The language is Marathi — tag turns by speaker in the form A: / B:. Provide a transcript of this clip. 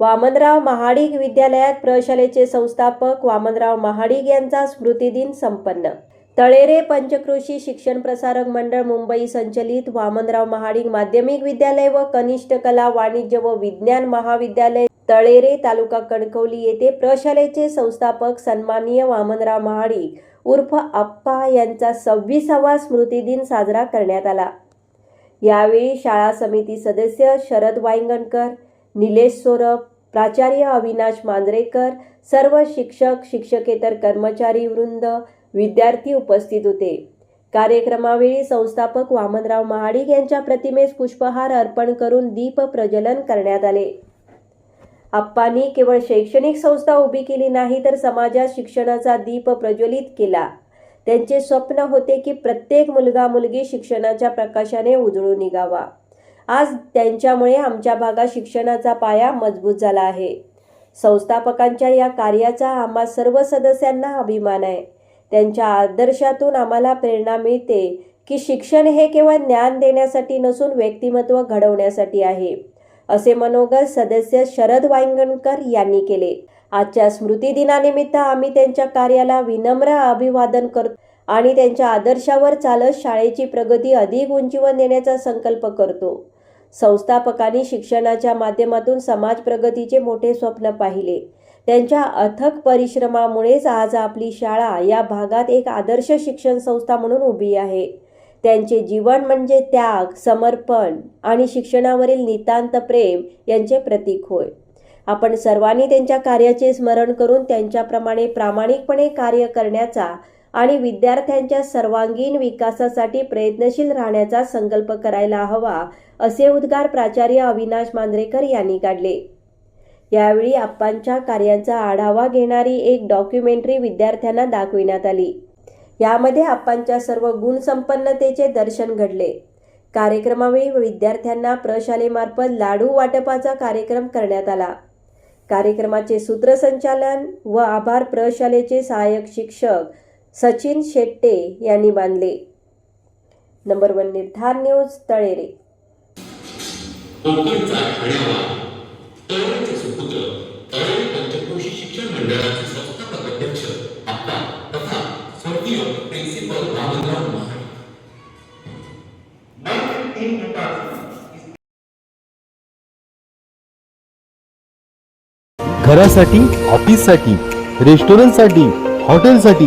A: वामनराव महाडिक विद्यालयात प्रशालेचे संस्थापक वामनराव महाडिक यांचा स्मृतिदिन संपन्न. तळेरे पंचकृषी शिक्षण प्रसारक मंडळ मुंबई संचलित वामनराव महाडिक माध्यमिक विद्यालय व कनिष्ठ कला वाणिज्य व विज्ञान महाविद्यालय तळेरे तालुका कणकवली येथे प्रशालेचे संस्थापक सन्माननीय वामनराव महाडिक उर्फ आप्पा यांचा सव्वीसावा स्मृतिदिन साजरा करण्यात आला. यावेळी शाळा समिती सदस्य शरद वाईंगणकर निलेश सोरप प्राचार्य अविनाश मांजरेकर सर्व शिक्षक शिक्षकेतर कर्मचारी वृंद विद्यार्थी उपस्थित होते. कार्यक्रमावेळी संस्थापक वामनराव महाडिक यांच्या प्रतिमेस पुष्पहार अर्पण करून दीप प्रज्वलन करण्यात आले. आप्पांनी केवळ शैक्षणिक संस्था उभी केली नाही तर समाजात शिक्षणाचा दीप प्रज्वलित केला. त्यांचे स्वप्न होते की प्रत्येक मुलगा मुलगी शिक्षणाच्या प्रकाशाने उजळून निघावा. आज त्यांच्यामुळे आमच्या भागात शिक्षणाचा पाया मजबूत झाला आहे. संस्थापकांच्या या कार्याचा आम्हा सर्व सदस्यांना अभिमान आहे. त्यांच्या आदर्शातून आम्हाला प्रेरणा मिळते की शिक्षण हे केवळ ज्ञान देण्यासाठी नसून व्यक्तिमत्व घडवण्यासाठी आहे असे मनोगत सदस्य शरद वांगणकर यांनी केले. आजच्या स्मृतिदिनानिमित्त आम्ही त्यांच्या कार्याला विनम्र अभिवादन करतो आणि त्यांच्या आदर्शावर चालत शाळेची प्रगती अधिक उंचीवर नेण्याचा संकल्प करतो. संस्थापकांनी शिक्षणाच्या माध्यमातून समाज प्रगतीचे मोठे स्वप्न पाहिले. त्यांच्या अथक परिश्रमामुळेच आज आपली शाळा या भागात एक आदर्श शिक्षण संस्था म्हणून उभी आहे. त्यांचे जीवन म्हणजे त्याग समर्पण आणि शिक्षणावरील नितांत प्रेम यांचे प्रतीक होय. आपण सर्वांनी त्यांच्या कार्याचे स्मरण करून त्यांच्याप्रमाणे प्रामाणिकपणे कार्य करण्याचा आणि विद्यार्थ्यांच्या सर्वांगीण विकासासाठी प्रयत्नशील राहण्याचा संकल्प करायला हवा असे उद्गार प्राचार्य अविनाश मांजरेकर यांनी काढले. यावेळी आप्पांच्या कार्यांचा आढावा घेणारी एक डॉक्युमेंटरी विद्यार्थ्यांना दाखविण्यात आली. यामध्ये आप्पांच्या सर्व गुणसंपन्नतेचे दर्शन घडले. कार्यक्रमावेळी विद्यार्थ्यांना प्रशालेमार्फत लाडू वाटपाचा कार्यक्रम करण्यात आला. कार्यक्रमाचे सूत्रसंचालन व आभार प्रशालेचे सहाय्यक शिक्षक सचिन शेट्टे यांनी बांधले. Number one Nirdhar news Talere.
B: कोकणचा ठाण्यावा तळेचे सुपुत्र तळे पंचक्रोशी शिक्षण मंडळाचे संस्थापक अध्यक्ष आप्पा तथा स्वर्गीय प्रिन्सिपल वामनराव महाडिक.
C: घरासाठी ऑफिससाठी रेस्टॉरंटसाठी हॉटेलसाठी